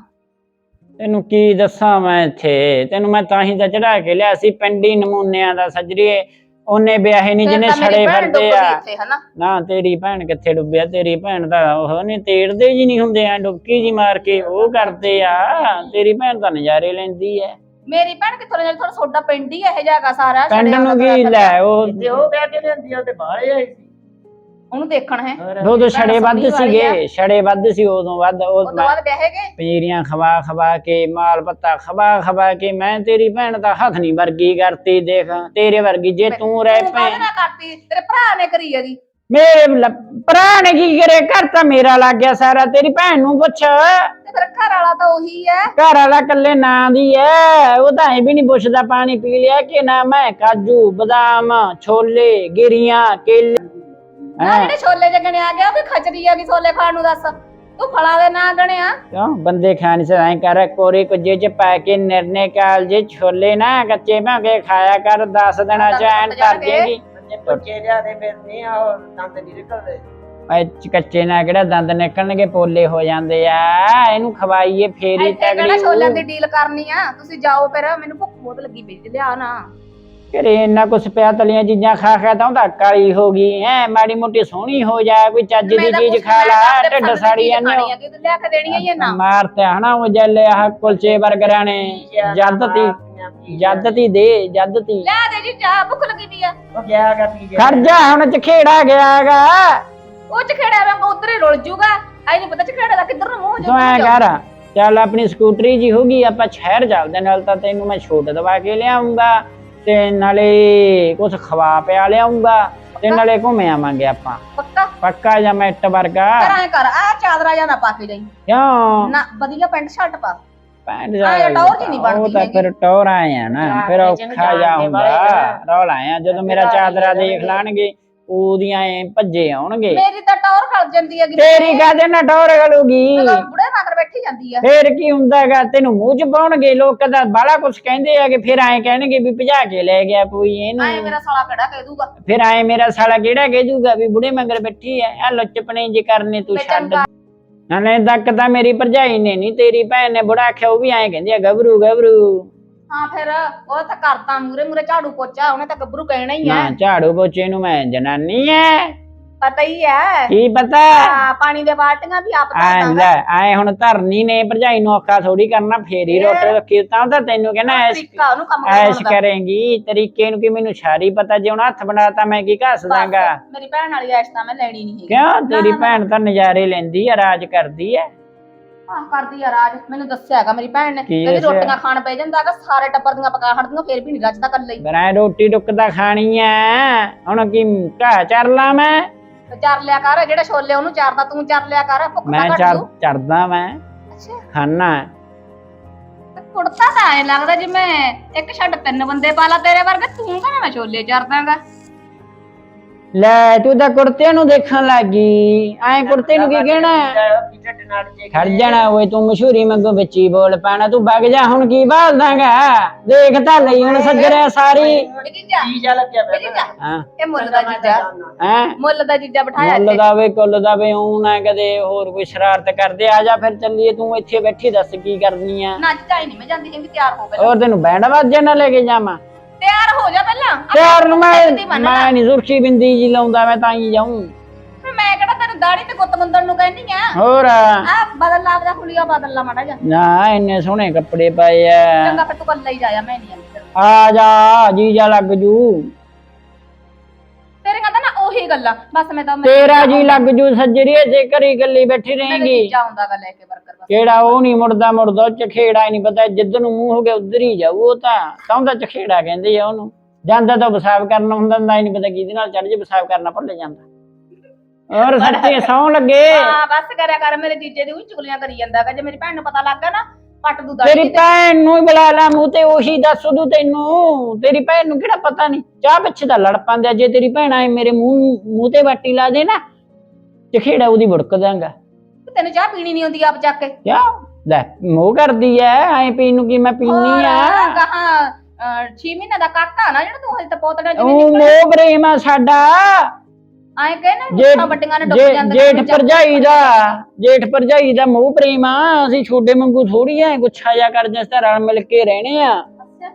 Speaker 5: ਤੈਨੂੰ ਕੀ ਦੱਸਾਂ ਮੈਂ ਇੱਥੇ? ਤੈਨੂੰ ਮੈਂ ਤਾਂ ਹੀ ਤਾਂ ਚੜਾ ਕੇ ਲਿਆ ਸੀ ਪਿੰਡੀ ਨਮੂਨਿਆਂ ਦਾ ਸੱਜਰੀਏ। ਉਹਨੇ ਵਿਆਹੇ ਨਹੀਂ ਜਿਹਨੇ ਛੜੇ ਫਿਰਦੇ ਆ।
Speaker 2: ਹਨਾ?
Speaker 5: ਨਾ ਤੇਰੀ ਭੈਣ ਕਿੱਥੇ ਡੁੱਬਿਆ ਤੇਰੀ ਭੈਣ ਤਾਂ ਉਹ ਨਹੀਂ ਤੇੜਦੇ ਜੀ ਨਹੀਂ ਹੁੰਦੇ ਆ ਡੁਬਕੀ ਜੀ ਮਾਰ ਕੇ ਉਹ ਕਰਦੇ ਆ। ਤੇਰੀ ਭੈਣ ਤਾਂ ਨਜ਼ਾਰੇ ਲੈਂਦੀ ਐ।
Speaker 2: ਮੇਰੀ ਭੈਣ ਕਿੱਥੋਂ ਲੈ ਥੋੜਾ ਸੋਡਾ ਪਿੰਡ ਹੀ ਇਹ ਜਾਗਾ ਸਾਰਾ
Speaker 5: ਪਿੰਡ
Speaker 2: ਛੜਿਆਂ
Speaker 5: ਨੂੰ
Speaker 2: ਦਾ
Speaker 5: ਕੀ ਲੈ ਉਹ
Speaker 3: ਉਹ ਵਿਆਹ ਕੇ ਲਿਆਂਦੀ ਆ ਤੇ ਬਾਹਰ ਆਈ ਸੀ।
Speaker 2: ਉਹਨੂੰ ਦੇਖਣ ਹੈ।
Speaker 3: ਹੋਰ।
Speaker 5: ਦੋ ਦੋ ਛੜੇ ਵੱਧ ਸੀਗੇ ਛੜੇ ਵੱਧ ਸੀ ਉਦੋਂ ਵੱਧ ਉਹ
Speaker 2: ਉਸ ਤੋਂ ਬਾਅਦ ਗਏ?
Speaker 5: ਪਨੀਰੀਆਂ ਖਵਾ ਖਵਾ ਕੇ ਮਾਲ ਪੱਤਾ ਖਵਾ ਖਵਾ ਕੇ ਮੈਂ ਤੇਰੀ ਭੈਣ ਦਾ ਹੱਥ ਨਹੀਂ ਵਰਗੀ ਕਰਤੀ ਦੇਖ ਤੇਰੇ ਵਰਗੀ ਜੇ ਤੂੰ ਰਹਿ
Speaker 2: ਤੂੰ
Speaker 5: ਪੈ
Speaker 2: ਕਾਹਦੇ ਨਾਲ ਕਰਤੀ ਤੇਰੇ ਭਰਾ ਨੇ ਕਰੀ ਹੈਗੀ
Speaker 5: ਮੇਰੇ ਲ- ਭਰਾ ਨੇ ਕੀ ਕਰੇ ਘਰ ਤਾਂ ਮੇਰਾ ਲੱਗ ਗਿਆ ਸਾਰਾ ਤੇਰੀ ਭੈਣ ਨੂੰ ਪੁੱਛ।
Speaker 2: ਤੇ ਫਿਰ ਘਰ ਵਾਲਾ ਤਾਂ ਉਹੀ ਹੈ।
Speaker 5: ਘਰ ਵਾਲਾ ਕੱਲੇ ਨਾਂ ਦੀ ਐ ਉਹ ਤਾਂ ਐ ਵੀ ਨਹੀਂ ਪੁੱਛਦਾ ਪਾਣੀ ਪੀ ਲਿਆ ਕਿ ਨਾ ਮੈਂ ਕਾਜੂ ਬਦਾਮ ਛੋਲੇ ਗਿਰੀਆਂ ਕੇਲੇ।
Speaker 2: ਨਾ
Speaker 5: ਹੈਂ?
Speaker 2: ਜਿਹੜੇ ਛੋਲੇ ਜਗਣੇ ਆ ਗਿਆ ਉਹ ਵੀ ਖਚਰੀ ਆ ਕਿ ਛੋਲੇ ਖਾਣ ਨੂੰ ਦੱਸ। ਤੂੰ ਫਲਾਂ ਦੇ ਨਾਂ ਗਣਿਆ
Speaker 5: ਕਿਉਂ? ਬੰਦੇ ਖਾਣ ਸੇ ਐ ਕਰ ਕੋਰੇ ਕੁਝੇ ਚ ਪਾ ਕੇ ਨਿਰਨੇ ਕਾਲ ਜੇ ਛੋਲੇ ਨਾ ਕੱਚੇ ਭਾਂਗੇ ਖਾਇਆ ਕਰ 10 ਦਿਨਾਂ ਚ ਐਨ ਕਰ ਦੇਗੀ
Speaker 3: ਬੱਚੇ ਬੱਚੇ ਲਿਆ ਦੇ ਫਿਰ ਨਹੀਂ ਆ ਉਹ ਦੰਦ ਨਹੀਂ ਨਿਕਲਦੇ।
Speaker 5: ਐ ਚ ਕੱਚੇ ਨਾਲ ਕਿਹੜਾ ਦੰਦ ਨਿਕਲਣਗੇ? ਪੋਲੇ ਹੋ ਜਾਂਦੇ ਆ ਇਹਨੂੰ ਖਵਾਈਏ ਫੇਰੀ
Speaker 2: ਇੱਥੇ ਕਿਹੜਾ
Speaker 5: ਤਗੜੀ
Speaker 2: ਛੋਲਿਆਂ ਦੀ ਡੀਲ ਕਰਨੀ ਆ? ਤੁਸੀਂ ਜਾਓ ਫਿਰ ਮੈਨੂੰ ਭੁੱਖ ਬਹੁਤ ਲੱਗੀ ਪਈ ਤੇ ਲਿਆ ਨਾ।
Speaker 5: ਘਰੇ ਇੰਨਾ ਕੁਛ ਪਿਆ ਤਲੀਆਂ ਚੀਜ਼ਾਂ ਖਾ ਖਾ ਤਾਂ ਉਹਦਾ ਕਾਲੀ ਹੋ ਗਈ। ਐ ਮਾੜੀ ਮੋਟੀ ਸੋਹਣੀ ਹੋ ਜਾ ਕੋਈ ਚੱਜ ਦੀ
Speaker 2: ਤਾਂ
Speaker 5: ਚੀਜ਼ ਖਾ ਲਾ
Speaker 2: ਤਾਂ
Speaker 5: ਢਿੱਡ ਸਾੜੀ ਜਾਂਦੇ
Speaker 2: ਤੂੰ ਲਿਆ ਕੇ ਦੇਣੀ ਹੈ ਨਾ?
Speaker 5: ਮਾਰਤੇ ਹਨਾ ਉਹ ਜੱਲੇ ਆਹ ਕੁਲਚੇ 버ਗਰਾਂ ਨੇ ਜੱਦਤੀ ਜੱਦਤੀ ਦੇ ਜੱਦਤੀ
Speaker 2: ਲਿਆ ਦੇ ਜੀ ਚਾਹ ਭੁੱਖ ਲੱਗੀ ਪਈ ਆ।
Speaker 3: ਉਹ ਗਿਆ ਗਾ ਪੀ ਗਿਆ।
Speaker 5: ਖਰਜਾ ਹੁਣ ਚਖੇੜਾ ਗਿਆਗਾ
Speaker 2: ਉਹ ਚਖੇੜਾ ਮੈਂ ਉਧਰ ਹੀ ਰੁਲ ਜੂਗਾ। ਆਈ ਨਹੀਂ ਪਤਾ ਚਖੇੜਾ ਦਾ ਕਿੱਧਰ ਨੂੰ ਮੂੰਹ
Speaker 5: ਤੂੰ ਐ ਕਰ ਚੱਲ ਆਪਣੀ ਸਕੂਟਰੀ ਜੀ ਹੋਗੀ ਆਪਾਂ ਸ਼ਹਿਰ ਚੱਲਦੇ ਨਾਲ ਤਾਂ ਤੈਨੂੰ ਮੈਂ ਛੋਟ ਦਵਾ ਕੇ ਲਿਆਉਂਗਾ। ਤੇ ਨਾਲੇ ਕੁਝ ਖਵਾ ਪਿਆ ਲਿਆਉਂਗਾ ਤੇ ਨਾਲੇ ਘੁੰਮ ਆਵਾਂਗੇ ਆਪਾਂ।
Speaker 2: ਪੱਕਾ?
Speaker 5: ਪੱਕਾ ਜਾਂ ਮੈਟ ਵਰਗਾ?
Speaker 2: ਕਰ ਕਰ ਆ ਚਾਦਰਾ ਜਾਂ ਨਾ ਪਾ ਕੇ ਜਾਈ।
Speaker 5: ਕਿਉਂ?
Speaker 2: ਨਾ ਵਧੀਆ ਪੈਂਟ ਸ਼ਰਟ ਪਾ।
Speaker 5: ਪੈਂਟ
Speaker 2: ਆਏਂ ਟੌਰ ਜਿਹੀ ਨੀ ਬਣਦੀ
Speaker 5: ਉਹ ਤਾਂ। ਫਿਰ ਟੌਰ ਆਏ ਆ ਨਾ ਫਿਰ ਔਖਾ ਜਾ ਹੁੰਦਾ। ਰੌਲਾ ਆ ਜਦੋਂ ਮੇਰਾ ਚਾਦਰਾ ਦੇਖ ਲੈਣਗੇ। ਉਹਦੀਆਂ ਐ ਭੱਜੇ ਆਉਣਗੇ।
Speaker 2: ਮੇਰੀ ਤਾਂ ਟੌਰ ਖੜ ਜਾਂਦੀ ਹੈਗੀ।
Speaker 5: ਤੇਰੀ ਕਾਹਦੇ ਨਾਲ ਟੌਰ ਗਲੂਗੀ
Speaker 2: ਬੁੜੇ ਮਗਰ ਬੈਠੀ ਜਾਂਦੀ ਆ।
Speaker 5: ਫੇਰ ਕੀ ਹੁੰਦਾਗਾ? ਤੈਨੂੰ ਮੂੰਹ ਚ ਪਾਉਣਗੇ ਲੋਕ ਤਾਂ ਬਾਲਾ ਕੁਝ ਕਹਿੰਦੇ ਆ ਕਿ ਫਿਰ ਐਂ ਕਹਿਣਗੇ ਵੀ ਭਜਾ ਕੇ ਲੈ ਗਿਆ ਕੋਈ ਇਹਨੂੰ।
Speaker 2: ਮੇਰਾ ਸਾਲਾ ਕਿਹੜਾ ਕਹਿ ਦੂਗਾ?
Speaker 5: ਫਿਰ ਐਂ ਮੇਰਾ ਸਾਲਾ ਕਿਹੜਾ ਕਹਿ ਦੂਗਾ ਵੀ ਬੁੜੇ ਮਗਰ ਬੈਠੀ ਐ? ਆ ਲੁੱਚਪਣੇ ਜੇ ਕਰਨੇ ਤੂੰ ਛੱਡ।
Speaker 2: ਚੰਗਾ।
Speaker 5: ਹਲੇ ਤੱਕ ਤਾਂ ਮੇਰੀ ਭਰਜਾਈ ਨੇ ਨਹੀਂ ਤੇਰੀ ਭੈਣ ਨੇ ਬੁੜਾ ਆਖਿਆ ਉਹ ਵੀ ਐਂ ਕਹਿੰਦੀ ਆ ਗੱਭਰੂ ਗੱਭਰੂ
Speaker 2: ਹਾਂ ਫਿਰ ਉਹ ਤਾਂ ਕਰਤਾ ਮੂਰੇ ਮੂਰੇ ਝਾੜੂ ਪੋਚਾ ਉਹਨੇ ਤਾਂ ਗੱਭਰੂ ਕਹਿਣਾ ਹੀ
Speaker 5: ਨਾ
Speaker 2: ਹੈ
Speaker 5: ਝਾੜੂ ਪੋਚੇ ਨੂੰ ਮੈਂ ਜਨਾਨੀ ਐ।
Speaker 2: ਪਤਾ ਹੀ ਹੈ।
Speaker 5: ਕੀ ਪਤਾ?
Speaker 2: ਹਾਂ, ਪਾਣੀ ਦੇ ਬਾਲਟੀਆਂ ਵੀ ਆਪ
Speaker 5: ਐ
Speaker 2: ਧੋਦਾ
Speaker 5: ਲੈ ਐ ਹੁਣ ਧਰਨੀ ਨੇ ਭਰਜਾਈ ਨੂੰ ਔਖਾ ਥੋੜੀ ਕਰਨਾ ਫੇਰ ਹੀ ਰੋਟੀ ਰੱਖੀ ਤਾਂ ਤਾਂ ਤੈਨੂੰ ਕਹਿਣਾ ਐਸ਼
Speaker 2: ਤਰੀਕਾ ਉਹਨੂੰ ਕੰਮ
Speaker 5: ਐਸ਼
Speaker 2: ਕਰਾਉਣ ਦਾ
Speaker 5: ਕਰੇਂਗੀ ਤਰੀਕੇ ਨੂੰ ਕਿ ਮੈਨੂੰ ਸਾਰੀ ਪਤਾ ਜੇ ਹੁਣ ਹੱਥ ਬਣਾਤਾ ਮੈਂ ਕੀ ਘਸ ਦਾਂਗਾ?
Speaker 2: ਬਸ, ਮੇਰੀ ਭੈਣ ਵਾਲੀ ਐਸ਼ ਤਾਂ ਮੈਂ ਲੈਣੀ ਨਹੀਂ ਹੈਗੀ।
Speaker 5: ਕਿਉਂ? ਤੇਰੀ। ਭੈਣ ਤਾਂ ਨਜ਼ਾਰੇ ਲੈਂਦੀ ਆ ਰਾਜ ਕਰਦੀ ਐ।
Speaker 2: ਆਹ ਕਰਦੀ ਆ ਰਾਜ ਮੈਨੂੰ ਦੱਸਿਆ ਹੈਗਾ ਮੇਰੀ ਭੈਣ ਨੇ
Speaker 5: ਕੀ
Speaker 2: ਕਹਿੰਦੀ
Speaker 5: ਦੱਸਿਆ?
Speaker 2: ਰੋਟੀਆਂ ਖਾਣ ਪੈ ਜਾਂਦਾ ਹੈਗਾ ਸਾਰੇ ਟੱਬਰ ਦੀਆਂ ਪਕਾ ਹਟਦੀਆਂ ਫੇਰ ਵੀ ਨਹੀਂ ਰੱਜਦਾ ਕੱਲੇ ਹੀ।
Speaker 5: ਬਰਾਂ ਰੋਟੀ ਟੁੱਕ ਤਾਂ ਖਾਣੀ ਐ ਹੁਣ ਕੀ ਘਾ ਚਰ ਲਾ ਮੈਂ?
Speaker 2: ਤੇ ਚਰ ਲਿਆ ਕਰ ਜਿਹੜੇ ਛੋਲੇ ਉਹਨੂੰ ਚਾਰਦਾ ਤੂੰ ਚਰ ਲਿਆ ਕਰ ਭੁੱਖ
Speaker 5: ਮੈਂ ਚਰ
Speaker 2: ਜੂ।
Speaker 5: ਚੜਦਾ ਮੈਂ
Speaker 2: ਅੱਛਾ।
Speaker 5: ਖਾਣਾ
Speaker 2: ਤੇ ਕੁੜਤਾ ਤਾਂ ਐ ਲੱਗਦਾ ਜਿਵੇਂ ਇੱਕ ਛੱਡ ਤਿੰਨ ਬੰਦੇ ਪਾ ਲਾ ਤੇਰੇ ਵਰਗੇ ਤੂੰ ਕਹਿੰਦਾ ਮੈਂ ਛੋਲੇ ਚਰਦਾਂਗਾ
Speaker 5: ਲੈ ਤੂੰ ਤਾਂ ਕੁੜਤੇ ਨੂੰ ਦੇਖਣ ਲੱਗੀ। ਐਂ ਕੁੜਤੇ ਨੂੰ ਕੀ ਕਹਿਣਾ? ਖੜ ਜਾਣਾ ਓਏ ਤੂੰ ਮਸ਼ਹੂਰੀ ਮੰਗੋ ਵਿੱਚ ਹੀ ਬੋਲ ਪੈਣਾ ਤੂੰ ਵਗ ਜਾ ਹੁਣ ਕੀ ਭਾਲਦਾਗਾ ਦੇਖ ਤਾਂ ਲਈ ਹੁਣ ਸੱਜਰਿਆ ਸਾਰੀ।
Speaker 2: ਇਹ ਜੀਜਾ
Speaker 3: ਜੀਜਾ ਲੱਗਿਆ
Speaker 2: ਇਹ ਜੀਜਾ
Speaker 5: ਹਾਂ।
Speaker 2: ਇਹ ਮੁੱਲ ਦਾ ਜੀਜਾ।
Speaker 5: ਹੈ?
Speaker 2: ਮੁੱਲ ਦਾ ਜੀਜਾ ਬਿਠਾਇਆ
Speaker 5: ਮੁੱਲ
Speaker 2: ਇੱਥੇ।
Speaker 5: ਦਾ ਵੇ ਕੁੱਲ ਦਾ ਵੇ ਊਂ ਨਾ ਕਦੇ ਹੋਰ ਕੋਈ ਸ਼ਰਾਰਤ ਕਰਦੇ ਆ ਜਾ ਫਿਰ ਚੱਲੀਏ ਤੂੰ ਇੱਥੇ ਬੈਠੀ ਦੱਸ ਕੀ ਕਰਨੀ ਆ।
Speaker 2: ਨਾ ਜੀਜਾ ਹੀ ਨਹੀਂ ਮੈਂ ਜਾਂਦੀ ਜਿਵੇਂ ਤਿਆਰ ਹੋ ਪਹਿਲਾਂ
Speaker 5: ਹੋਰ ਤੈਨੂੰ ਬੈਂਡ ਵਾਜੇ ਨਾ ਲੈ ਕੇ ਜਾਵਾਂ?
Speaker 2: ਤਿਆਰ ਹੋ ਜਾ ਪਹਿਲਾਂ। ਆ
Speaker 5: ਤਿਆਰ ਨੂੰ ਮੈਂ
Speaker 2: ਮੰਨ ਲਾ।
Speaker 5: ਮੈਂ ਨਹੀਂ ਸੁਰਖੀ ਬਿੰਦੀ ਜੀ ਲਾਉਂਦਾ ਮੈਂ ਤਾਂ ਹੀ
Speaker 2: ਫਿਰ ਮੈਂ ਕਿਹੜਾ ਤੈਨੂੰ ਦਾੜੀ ਤੇ ਗੁੱਤ ਮੁੰਦਣ ਨੂੰ ਕਹਿੰਦੀ ਆ?
Speaker 5: ਹੋਰ?
Speaker 2: ਆ ਬਦਲ ਲਾ ਆਪਦਾ ਹੁਲੀਆ ਬਦਲ ਲਾ ਮਾੜਾ ਜਾ
Speaker 5: ਨਾ ਇੰਨੇ ਸੋਹਣੇ ਕੱਪੜੇ ਪਾਏ ਆ।
Speaker 2: ਚੰਗਾ ਫਿਰ ਤੂੰ ਕੱਲਾ ਹੀ ਜਾਇਆ ਮੈਂ ਨਹੀਂ ਆਉਂਦੀ ਤੇਰੇ।
Speaker 5: ਆ ਜਾ ਜੀ ਜਾ ਲੱਗ ਜੂ।
Speaker 2: ਉਹੀ ਗੱਲਾਂ ਬਸ ਮੈਂ ਤਾਂ
Speaker 5: ਤੇਰਾ ਜੀ ਲੱਗ ਜੂ ਸੱਜਰੀਏ ਜੇ ਘਰੀ ਗੱਲੀ ਬੈਠੀ ਰਹੇਗੀ। ਕਿਹੜਾ ਉਹ ਨਹੀਂ ਮੁੜਦਾ ਮੁੜਦਾ ਉਹ ਚਖੇੜਾ ਹੀ ਨਹੀਂ ਪਤਾ ਜਿੱਦ ਨੂੰ ਮੂੰਹ ਹੋ ਗਿਆ ਉਧਰ ਹੀ ਜਾਊ ਉਹ ਤਾਂ। ਕਹਿੰਦਾ ਚਖੇੜਾ ਕਹਿੰਦੇ ਆ ਉਹਨੂੰ। ਜਾਂਦਾ ਤਾਂ ਪਿਸ਼ਾਬ ਕਰਨਾ ਹੁੰਦਾ ਨਾ ਹੀ ਨਹੀਂ ਪਤਾ ਕਿਹਦੇ ਨਾਲ ਚੜ ਜੇ ਪਿਸ਼ਾਬ ਕਰਨਾ ਭੁੱਲ ਜਾਂਦਾ। ਔਰ ਸੱਚੇ ਸੌਂ ਲੱਗੇ।
Speaker 2: ਹਾਂ ਬਸ ਕਰਿਆ ਕਰ ਮੇਰੇ ਜੀਜੇ ਦੀ ਉਹ ਚੁਗਲੀਆਂ ਕਰੀ ਜਾਂਦਾ ਗਾ ਜੇ ਮੇਰੀ ਭੈਣ ਨੂੰ ਪਤਾ ਲੱਗ ਗਿਆ ਨਾ ਪੱਟ ਦੂ ਦਾੜੀ
Speaker 5: ਤੇਰੀ
Speaker 2: ਤੇ
Speaker 5: ਭੈਣ ਨੂੰ ਹੀ ਬੁਲਾ ਲਾ ਮੂੰਹ ਤੇ ਉਹੀ ਦੱਸ ਦੂ ਤੈਨੂੰ। ਤੇਰੀ ਭੈਣ ਨੂੰ ਕਿਹੜਾ ਪਤਾ ਨਹੀਂ ਚਾਹ ਪਿੱਛੇ ਤਾਂ ਲੜ ਪਾਂਦੇ। ਜੇ ਤੇਰੀ ਭੈਣ ਆਏ ਮੇਰੇ ਮੂੰਹ ਮੂੰਹ ਤੇ ਬਾਟੀ ਲਾ ਦੇ ਨਾ ਚਖੇੜਾ ਉਹਦੀ ਬੁੜਕ ਦਾਂਗਾ
Speaker 2: ਤੈਨੂੰ ਚਾਹ ਪੀਣੀ ਨਹੀਂ ਆਉਂਦੀ ਆਪ ਚੱਕ ਕੇ?
Speaker 5: ਕਿਆ ਲੈ ਮੋਹ ਕਰਦੀ ਐ ਐ ਪੀਣ ਨੂੰ ਕੀ ਮੈਂ ਪੀਣੀ ਆ?
Speaker 2: ਕਹਾ 6 ਮਹੀਨੇ ਦਾ ਕਾਕਾ ਨਾ ਜਿਹੜਾ ਤੂੰ ਹਜੇ ਤਾਂ ਪੋਤੜਾ ਜਿਵੇਂ
Speaker 5: ਉਹ
Speaker 2: ਨਿਕਲ
Speaker 5: ਮੋਹ ਪ੍ਰੇਮ ਆ ਸਾਡਾ।
Speaker 2: ਆਏ ਕਹੇ ਨਾ
Speaker 5: ਜੇ-
Speaker 2: ਮੁੱਠਾਂ ਵੱਡੀਆਂ ਨੇ ਡੁੱਬ
Speaker 5: ਜੇ-
Speaker 2: ਜਾਂਦੇ
Speaker 5: ਜੇਠ ਭਰਜਾਈ ਦਾ ਜੇਠ ਭਰਜਾਈ ਦਾ ਮੋਹ ਪ੍ਰੇਮ ਆ ਅਸੀਂ ਛੋਡੇ ਵਾਂਗੂ ਥੋੜੀ ਐ ਗੁੱਛਾ ਜਾ ਕਰ ਜਿਸ ਤਰ੍ਹਾਂ ਰਲ ਮਿਲ ਕੇ ਰਹਿਣੇ ਆ।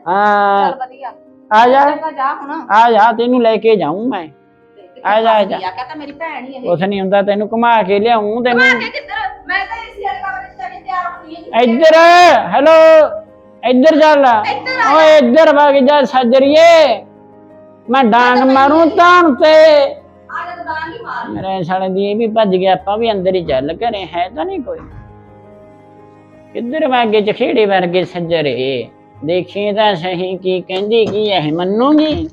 Speaker 5: ਹਾਂ।
Speaker 2: ਚੱਲ ਵਧੀਆ।
Speaker 5: ਆ ਜਾ।
Speaker 2: ਚੰਗਾ ਜਾ ਹੁਣ।
Speaker 5: ਆ ਜਾ ਤੈਨੂੰ ਲੈ ਕੇ ਜਾਊਂ ਮੈਂ। ਆ ਜਾ, ਆ ਜਾ।
Speaker 2: ਕਹਤਾ ਮੇਰੀ ਭੈਣ ਹੀ ਇਹ।
Speaker 5: ਕੁਛ ਨਹੀਂ ਹੁੰਦਾ ਤੈਨੂੰ ਘੁਮਾ ਕੇ ਲਿਆਉਂ ਤੈਨੂੰ
Speaker 2: ਮੈਂ ਕਿ ਕਿੱਧਰ? ਮੈਂ ਤਾਂ ਇਸੇ ਵਾਲੇ ਕਮਰੇ 'ਚ ਜਾ ਕੇ ਤਿਆਰ ਹੋਣੀ ਹੈ
Speaker 5: ਇੱਧਰ ਹੈਲੋ ਇੱਧਰ ਚੱਲ।
Speaker 2: ਇੱਧਰ ਆ
Speaker 5: ਓਏ ਇੱਧਰ ਵਗ ਜਾ ਸੱਜਰੀਏ। ਮੈਂ ਡਾਂਗ ਮਾਰੂੰ ਤਾਂ ਤੇ।
Speaker 2: ਆ ਜਾ ਮਾਰ
Speaker 5: ਮੇਰੇ ਸਾਲੇ ਦੀ ਇਹ ਵੀ ਭੱਜ ਗਿਆ, ਆਪਾਂ ਵੀ ਅੰਦਰ ਹੀ ਚੱਲ ਘਰੇ, ਹੈ ਤਾਂ ਨਹੀਂ ਕੋਈ। ਕਿੱਧਰ ਵਾਗੇ ਚਖੇੜੇ ਵਰਗੇ ਸੱਜਰੇ? ਦੇਖੀ ਤਾਂ ਸਹੀ ਕੀ ਕਹਿੰਦੀ, ਕੀ ਇਹ ਮੰਨੂਗੀ?